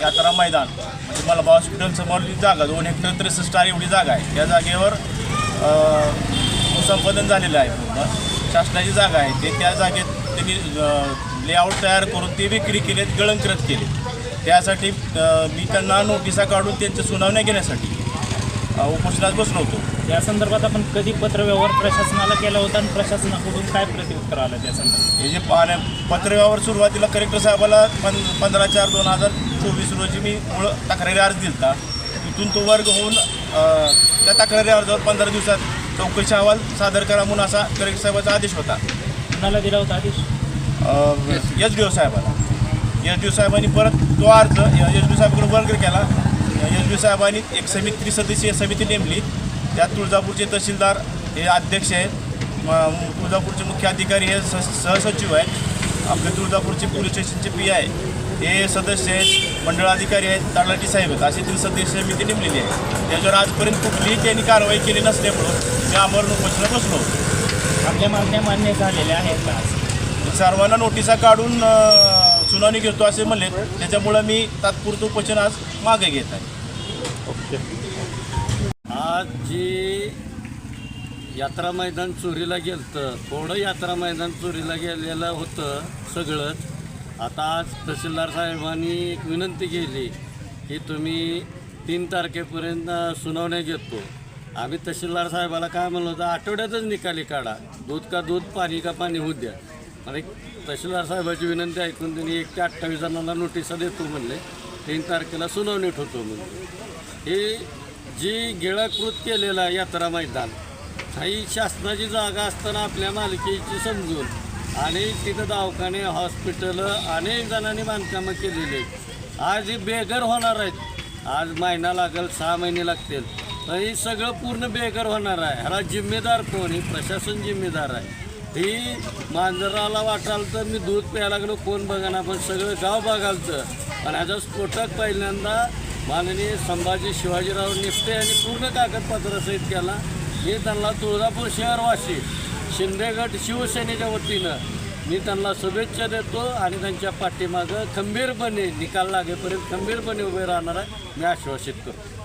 यात्रा मैदान. म्हणजे मलबा हॉस्पिटलसमोर जी जागा दोन हेक्टर त्रेसष्ट एवढी जागा आहे. त्या जागेवर संपादन झालेलं आहे शासनाची जागा आहे. ते त्या जागेत त्यांनी लेआउट तयार करून ते विक्री केलेत गळंकृत केले त्यासाठी मी त्यांना नोटिसा काढून त्यांच्या सुनावण्या घेण्यासाठी उपोषणात बसलो होतो. या संदर्भात आपण कधी पत्रव्यवहार प्रशासनाला केला होता आणि प्रशासनाकडून काय प्रत्युत्तर आलं त्या संदर्भात? हे जे पाण्या पत्रव्यवहार सुरुवातीला कलेक्टर साहेबाला पं पंधरा चार दोन हजार चोवीस रोजी मी मूळ तक्रारी अर्ज दिलता. तिथून तो वर्ग होऊन त्या तक्रारी अर्जावर पंधरा दिवसात चौकशी अहवाल सादर करा म्हणून असा कलेक्टर साहेबाचा आदेश होता. कुणाला दिला होता आदेश? एच डी ओ साहेबाला. एच डी ओ साहेबांनी परत तो अर्ज एच डी ओ साहेबाकडे वर्ग केला. ओ साहेबांनी एक समिती त्रिसदस्यीय समिती नेमली. त्यात तुळजापूरचे तहसीलदार हे अध्यक्ष आहेत. म- तुळजापूरचे मुख्य अधिकारी हे स सहसचिव आहेत. आपले तुळजापूरचे पोलीस स्टेशनचे पी आय हे सदस्य आहेत मंडळाधिकारी आहेत तलाठी साहेब आहेत. अशी त्रिसदस्यीय समिती नेमलेली आहे. त्याच्यावर आजपर्यंत कुठलीही त्यांनी कारवाई केली नसल्यामुळं मी आमरण उपोषणाला बसलो आपल्या मागण्या मान्य झालेल्या आहेत का? सर्वांना नोटिसा काढून सुनावणी घेतो असे म्हणले त्याच्यामुळं मी तात्पुरतं उपोषण आज मागे घेत आहे. आज जी यात्रा मैदान चोरीला गेलतं थोडं यात्रा मैदान चोरीला गेलेलं होतं सगळंच. आता आज तहसीलदार साहेबांनी एक विनंती केली की तुम्ही तीन तारखेपर्यंत सुनावण्या घेतो. आम्ही तहसीलदार साहेबाला काय म्हणलं होतं आठवड्यातच निकाली काढा. दूध का दूध पाणी का पाणी होऊ द्या. आणि तहसीलदार साहेबाची विनंती ऐकून त्यांनी एक ते अठ्ठावीस जणांना नोटिसा देतो म्हणले. तीन तारखेला सुनावणी ठेवतो म्हणले. हे जी गिळाकृत केलेलं आहे यात्रा मैदान ही शासनाची जागा असताना आपल्या मालकीची समजून आणि तिथं दवाखाने हॉस्पिटल अनेक जणांनी बांधकामं केलेली आहेत. आज ही बेघर होणार आहेत. आज महिना लागेल सहा महिने लागतील. तर हे सगळं पूर्ण बेघर होणार आहे. ह्याला जिम्मेदार कोण हे प्रशासन जिम्मेदार आहे. ही मांजराला वाटाल तर मी दूध प्यायला लागलो कोण बघा पण सगळं गाव बघालतं. पण ह्याचा स्फोटक पहिल्यांदा माननीय संभाजी शिवाजीराव निपटे यांनी पूर्ण कागदपत्रासहित केला. मी त्यांना तुळजापूर शहरवासी शिंदेगड शिवसेनेच्या वतीनं मी त्यांना शुभेच्छा देतो आणि त्यांच्या पाठीमागं खंबीरपणे निकाल लागेपर्यंत खंबीरपणे उभे राहणार आहे. मी आश्वासित करतो.